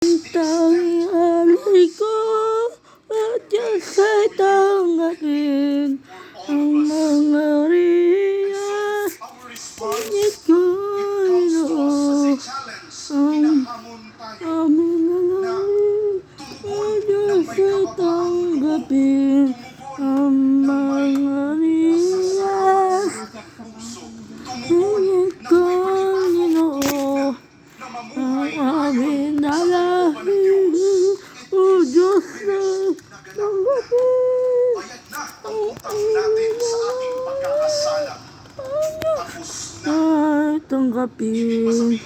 Tanghali ko at Diyos ay tanggapin ang mga riyas. Ngunit ko ino ang amin na langit. At Diyos ay tanggapin ang mga Ay tanggapin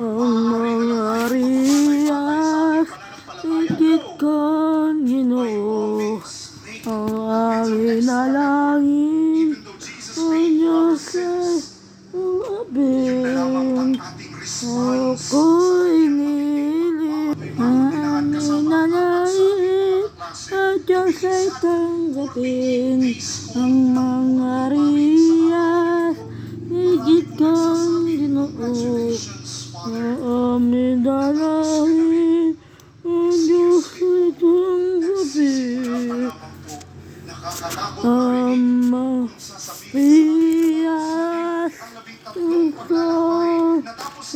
ang mga riyas. Higit kang ginoo ang amin na langit. O Diyos ay tanggapin. Ako'y nilit amin na langit. At Diyos ay tanggapin ang mga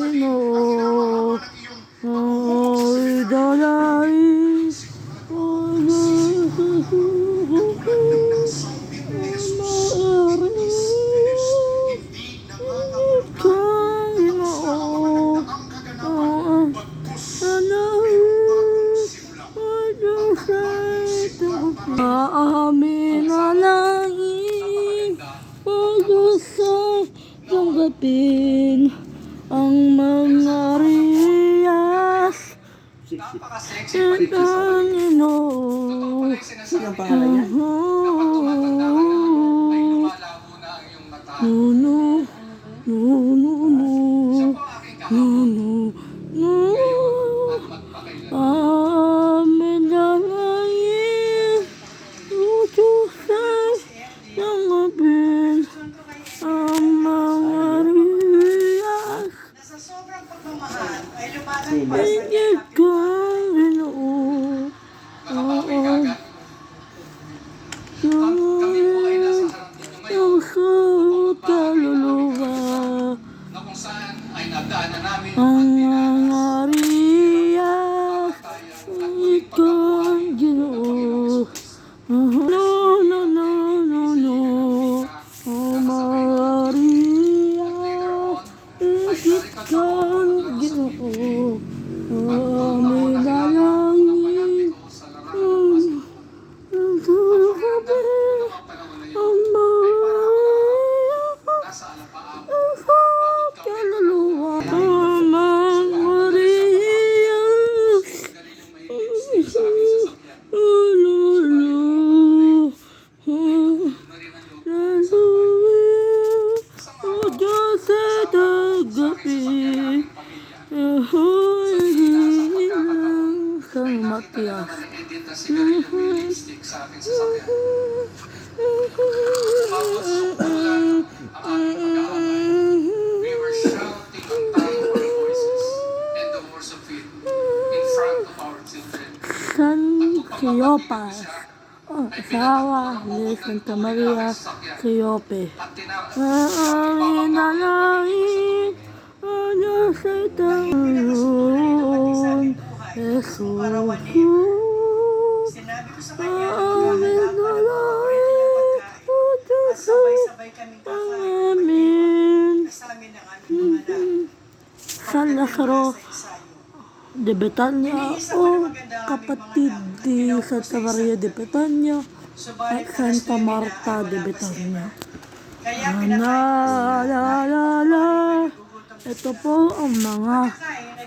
Ginoo, ay dalay. Ang Amin na langit, Diyos ay tanggapin ang mga riyas. At ang Ginoo, Ang pangalan niya? Higit kang Ginoo, oo. Sa kaluluwa, ang mga riyas. Higit kang Ginoo, children San Cleopas. Ang asawa ni Santa Maria Cleope. at tinapos Amin na langit, Jesus. Sinabi ko sa kanya, na langit, ang Diyos ay sabay-sabay kaming kakain Amin. sa amin ang aming mga anak. San de Betania o kapatid di Santa Maria de Betania at Santa Marta de Betania. Pinakain la la la Ito po ang mga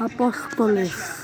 apostoles.